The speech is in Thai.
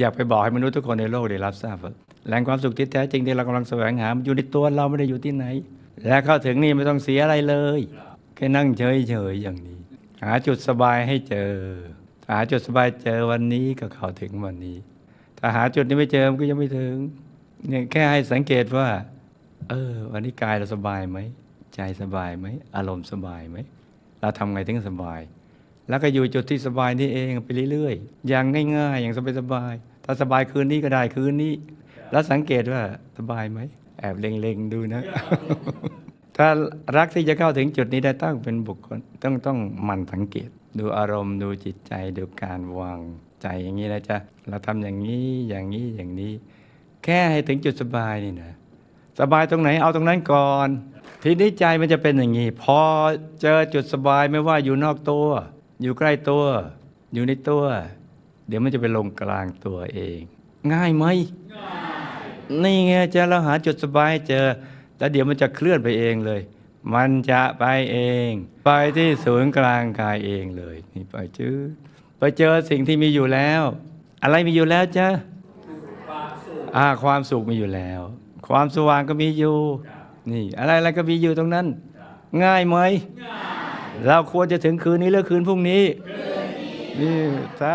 อยากไปบอกให้มนุษย์ทุกคนในโลกได้รับทราบว่าแหล่งความสุขที่แท้จริงที่เรากำลังแสวงหามันอยู่ในตัวเราไม่ได้อยู่ที่ไหน และเข้าถึงนี่ไม่ต้องเสียอะไรเลยแค่นั่งเฉยๆอย่างนี้ หาจุดสบายให้เจอ หาจุดสบายเจอวันนี้ก็เข้าถึงวันนี้ ถ้าหาจุดนี้ไม่เจอมันก็ยังไม่ถึงเนี่ยแค่ให้สังเกตว่า เออ วันนี้กายเราสบายไหมใจสบายไหมอารมณ์สบายไหมเราทำไงถึงสบาย แล้วก็อยู่จุดที่สบายนี่เองไปเรื่อยๆ อย่างง่ายๆ อย่างสบายๆ ถ้าสบายคืนนี้ก็ได้คืนนี้ แล้วสังเกตว่าสบายไหม แอบเล็งๆ ดูนะ ถ้ารักที่จะเข้าถึงจุดนี้ได้ต้องเป็นบุคคล ต้องต้องหมั่นสังเกต ดูอารมณ์ดูจิตใจดูการวางใจอย่างนี้นะจ๊ะ เราทำอย่างนี้อย่างนี้อย่างนี้ แค่ให้ถึงจุดสบายนี่นะสบายตรงไหนเอาตรงนั้นก่อน ทีนี้ใจมันจะเป็นอย่างนี้ พอเจอจุดสบายไม่ว่าอยู่นอกตัว อยู่ใกล้ตัว อยู่ในตัว เดี๋ยวมันจะไปลงกลางตัวเอง ง่ายไหมนี่ไงจะเราหาจุดสบายเจอ แล้วเดี๋ยวมันจะเคลื่อนไปเองเลย มันจะไปเอง ไปที่ศูนย์กลางกายเองเลย นี่ไปจื้อไปเจอสิ่งที่มีอยู่แล้ว อะไรมีอยู่แล้วจ๊ะอ่าความสุขมีอยู่แล้ว ความสว่างก็มีอยู่ นี่ อะไรอะไรก็มีอยู่ตรงนั้น ง่ายไหม เราควรจะถึงคืนนี้หรือคืนพรุ่งนี้ นี่ถ้า